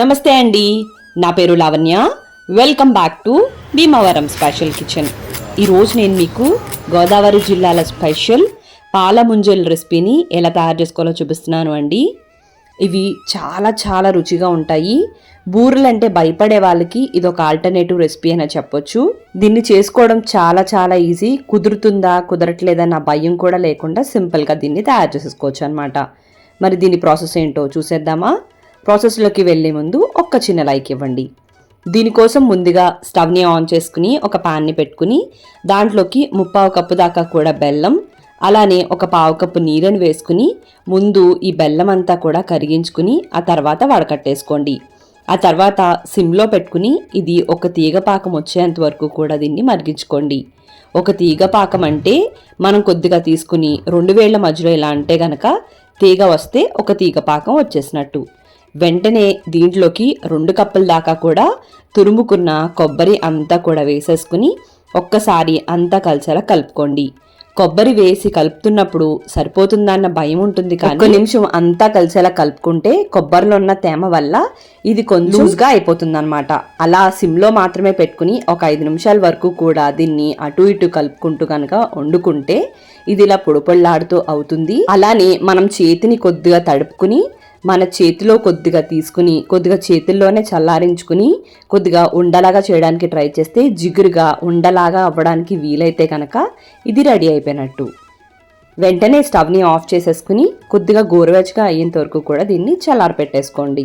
నమస్తే అండి. నా పేరు Lavanya. Welcome back to Bhimavaram special kitchen ఈరోజు నేను మీకు గోదావరి జిల్లాల స్పెషల్ పాల ముంజల్ రెసిపీని ఎలా తయారు చేసుకోవాలో చూపిస్తున్నాను అండి. ఇవి చాలా చాలా రుచిగా ఉంటాయి. బూరెలు అంటే భయపడే వాళ్ళకి ఇది ఒక ఆల్టర్నేటివ్ రెసిపీ అని చెప్పొచ్చు. దీన్ని చేసుకోవడం చాలా చాలా ఈజీ కుదురుతుందా కుదరట్లేదా నా భయం కూడా లేకుండా సింపుల్గా దీన్ని తయారు చేసేసుకోవచ్చు అనమాట మరి దీని ప్రాసెస్ ఏంటో చూసేద్దామా? ప్రాసెస్లోకి వెళ్ళే ముందు ఒక్క చిన్న లైక్ ఇవ్వండి. దీనికోసం ముందుగా స్టవ్ని ఆన్ చేసుకుని ఒక పాన్ని పెట్టుకుని దాంట్లోకి ముప్పావు కప్పు దాకా కూడా బెల్లం అలానే ఒక పావు కప్పు నీళ్ళని వేసుకుని ముందు ఈ బెల్లం అంతా కూడా కరిగించుకుని ఆ తర్వాత వడకట్టేసుకోండి. ఆ తర్వాత సిమ్లో పెట్టుకుని ఇది ఒక తీగ పాకం వచ్చేంత వరకు కూడా దీన్ని మరిగించుకోండి. ఒక తీగ పాకం అంటే మనం కొద్దిగా తీసుకుని రెండు వేళ్ళ మధ్యలో ఇలా అంటే గనక తీగ వస్తే ఒక తీగ పాకం వచ్చేసినట్టు. వెంటనే దీంట్లోకి రెండు కప్పుల దాకా కూడా తురుముకున్న కొబ్బరి అంతా కూడా వేసేసుకుని ఒక్కసారి అంతా కలిసేలా కలుపుకోండి. కొబ్బరి వేసి కలుపుతున్నప్పుడు సరిపోతుందన్న భయం ఉంటుంది కానీ ఒక నిమిషం అంతా కలిసేలా కలుపుకుంటే కొబ్బరిలో ఉన్న తేమ వల్ల ఇది కొంచెం లూజ్గా అయిపోతుంది అనమాట అలా సిమ్లో మాత్రమే పెట్టుకుని ఒక ఐదు నిమిషాల వరకు కూడా దీన్ని అటు ఇటు కలుపుకుంటూ కనుక వండుకుంటే ఇది ఇలా పొడిపొళ్ళాడుతూ అవుతుంది. అలానే మనం చేతిని కొద్దిగా తడుపుకుని మన చేతిలో కొద్దిగా తీసుకుని కొద్దిగా చేతుల్లోనే చల్లారించుకుని కొద్దిగా ఉండలాగా చేయడానికి ట్రై చేస్తే జిగురుగా ఉండలాగా అవ్వడానికి వీలైతే కనుక ఇది రెడీ అయిపోయినట్టు. వెంటనే స్టవ్ని ఆఫ్ చేసేసుకుని కొద్దిగా గోరువెచ్చగా అయ్యేంత వరకు కూడా దీన్ని చల్లారి పెట్టేసుకోండి.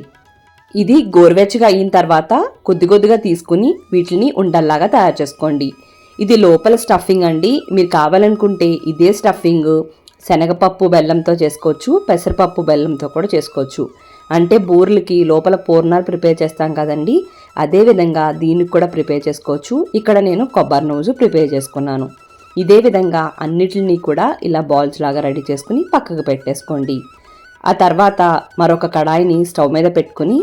ఇది గోరువెచ్చగా అయిన తర్వాత కొద్ది కొద్దిగా తీసుకుని వీటిని ఉండల్లాగా తయారు చేసుకోండి. ఇది లోపల స్టఫింగ్ అండి. మీరు కావాలనుకుంటే ఇదే స్టఫింగ్ శనగపప్పు బెల్లంతో చేసుకోవచ్చు పెసరపప్పు బెల్లంతో కూడా చేసుకోవచ్చు. అంటే బూర్లకి లోపల పూర్ణాలు ప్రిపేర్ చేస్తాం కదండి అదే విధంగా దీనికి కూడా ప్రిపేర్ చేసుకోవచ్చు. ఇక్కడ నేను కొబ్బరి నూజు ప్రిపేర్ చేసుకున్నాను. ఇదే విధంగా అన్నిటిని కూడా ఇలా బాల్స్ లాగా రెడీ చేసుకుని పక్కకు పెట్టేసుకోండి. ఆ తర్వాత మరొక కడాయిని స్టవ్ మీద పెట్టుకుని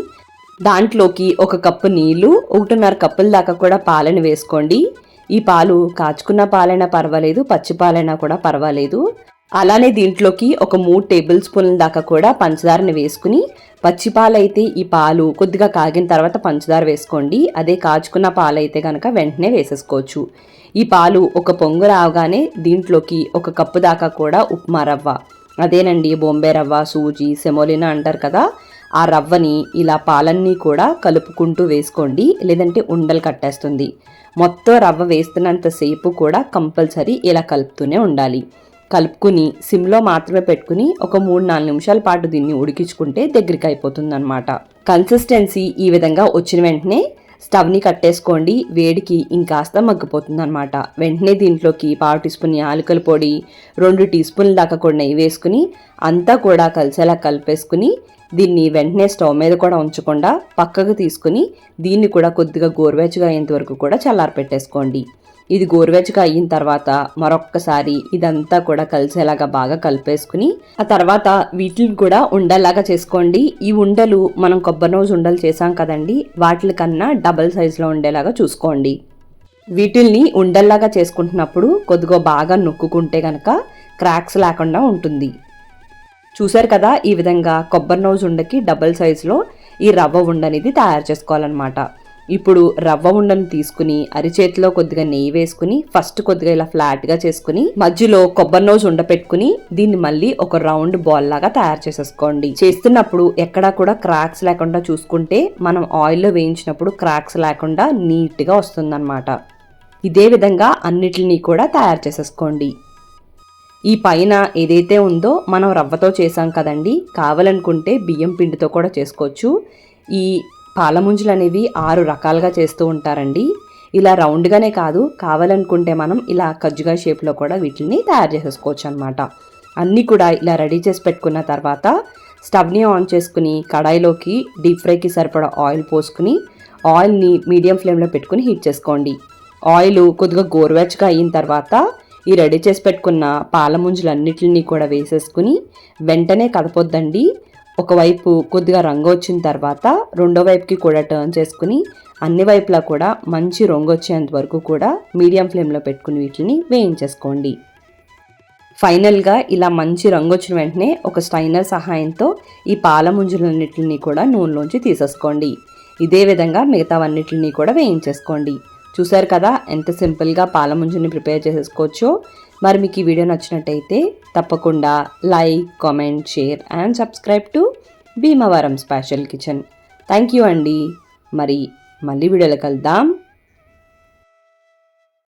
దాంట్లోకి ఒక కప్పు నీళ్ళు ఒకటిన్నర కప్పుల దాకా కూడా పాలను వేసుకోండి. ఈ పాలు కాచుకున్న పాలైనా పర్వాలేదు పచ్చి పాలైనా కూడా పర్వాలేదు. అలానే దీంట్లోకి ఒక మూడు టేబుల్ స్పూన్ల దాకా కూడా పంచదారని వేసుకుని పచ్చి పాలైతే ఈ పాలు కొద్దిగా కాగిన తర్వాత పంచదార వేసుకోండి. అదే కాచుకున్న పాలైతే కనుక వెంటనే వేసేసుకోవచ్చు. ఈ పాలు ఒక పొంగు రావగానే దీంట్లోకి ఒక కప్పు దాకా కూడా ఉప్మా రవ్వ. అదేనండి బొంబే రవ్వ సూజీ సెమోలినా అంటారు కదా ఆ రవ్వని ఇలా పాలన్నీ కూడా కలుపుకుంటూ వేసుకోండి. లేదంటే ఉండలు కట్టేస్తుంది. మొత్తం రవ్వ వేస్తున్నంతసేపు కూడా కంపల్సరీ ఇలా కలుపుతూనే ఉండాలి. కలుపుకుని సిమ్లో మాత్రమే పెట్టుకుని ఒక మూడు నాలుగు నిమిషాల పాటు దీన్ని ఉడికించుకుంటే దగ్గరికి అయిపోతుంది అనమాట కన్సిస్టెన్సీ ఈ విధంగా వచ్చిన వెంటనే స్టవ్ని కట్టేసుకోండి. వేడికి ఇంకాస్త మగ్గిపోతుంది అనమాట వెంటనే దీంట్లోకి పావు టీ స్పూన్ యాలకుల పొడి రెండు టీ స్పూన్ల దాకా కూడా నెయ్యి వేసుకుని అంతా కూడా కలిసేలా కలిపేసుకుని దీన్ని వెంటనే స్టవ్ మీద కూడా ఉంచకుండా పక్కకు తీసుకుని దీన్ని కూడా కొద్దిగా గోరువెచ్చగా అయ్యేంత వరకు కూడా చల్లారి పెట్టేసుకోండి ఇది గోరువెచ్చగా అయిన తర్వాత మరొక్కసారి ఇదంతా కూడా కలిసేలాగా బాగా కలిపేసుకుని ఆ తర్వాత వీటిని కూడా ఉండలాగా చేసుకోండి. ఈ ఉండలు మనం కొబ్బరి నోజు ఉండలు చేసాం కదండి వాటి కన్నా డబల్ సైజులో ఉండేలాగా చూసుకోండి. వీటిల్ని ఉండల్లాగా చేసుకుంటున్నప్పుడు కొద్దిగా బాగా నొక్కుకుంటే గనక క్రాక్స్ లేకుండా ఉంటుంది. చూశారు కదా ఈ విధంగా కొబ్బరి నోజు ఉండకి డబల్ సైజులో ఈ రవ్వ ఉండనేది తయారు చేసుకోవాలన్నమాట. ఇప్పుడు రవ్వ ఉండను తీసుకుని అరిచేతిలో కొద్దిగా నెయ్యి వేసుకుని ఫస్ట్ కొద్దిగా ఇలా ఫ్లాట్గా చేసుకుని మధ్యలో కొబ్బరి నోజు ఉండపెట్టుకుని దీన్ని మళ్ళీ ఒక రౌండ్ బాల్ లాగా తయారు చేసేసుకోండి. చేస్తున్నప్పుడు ఎక్కడా కూడా క్రాక్స్ లేకుండా చూసుకుంటే మనం ఆయిల్లో వేయించినప్పుడు క్రాక్స్ లేకుండా నీట్గా వస్తుందన్నమాట. ఇదే విధంగా అన్నిటిని కూడా తయారు చేసేసుకోండి. ఈ పైన ఏదైతే ఉందో మనం రవ్వతో చేసాం కదండి కావాలనుకుంటే బియ్యం పిండితో కూడా చేసుకోవచ్చు. ఈ పాలముంజులు అనేవి ఆరు రకాలుగా చేస్తూ ఉంటారండి. ఇలా రౌండ్గానే కాదు కావాలనుకుంటే మనం ఇలా కజ్జుగా షేప్లో కూడా వీటిని తయారు చేసేసుకోవచ్చు అనమాట అన్నీ కూడా ఇలా రెడీ చేసి పెట్టుకున్న తర్వాత స్టవ్ని ఆన్ చేసుకుని కడాయిలోకి డీప్ ఫ్రైకి సరిపడా ఆయిల్ పోసుకుని ఆయిల్ని మీడియం ఫ్లేమ్లో పెట్టుకుని హీట్ చేసుకోండి. ఆయిల్ కొద్దిగా గోరువెచ్చగా అయిన తర్వాత ఈ రెడీ చేసి పెట్టుకున్న పాలముంజులన్నిటిని కూడా వేసేసుకుని వెంటనే కదపొద్దండి. ఒకవైపు కొద్దిగా రంగు వచ్చిన తర్వాత రెండో వైపుకి కూడా టర్న్ చేసుకుని అన్ని వైపులా కూడా మంచి రంగు వచ్చేంత వరకు కూడా మీడియం ఫ్లేమ్లో పెట్టుకుని వీటిని వేయించేసుకోండి. ఫైనల్గా ఇలా మంచి రంగు వచ్చిన వెంటనే ఒక స్టైనర్ సహాయంతో ఈ పాల ముంజలన్నిటిని కూడా నూనెలోంచి తీసేసుకోండి. ఇదే విధంగా మిగతావన్నిటిని కూడా వేయించేసుకోండి. చూసారు కదా ఎంత సింపుల్గా పాల ముంజుని ప్రిపేర్ చేసేసుకోవచ్చో? మరి మీకు ఈ వీడియో నచ్చినట్టయితే తప్పకుండా like comment share and subscribe to Bhimavaram special kitchen. Thank you అండి. మరి మళ్ళీ వీడియోలో కలుద్దాం.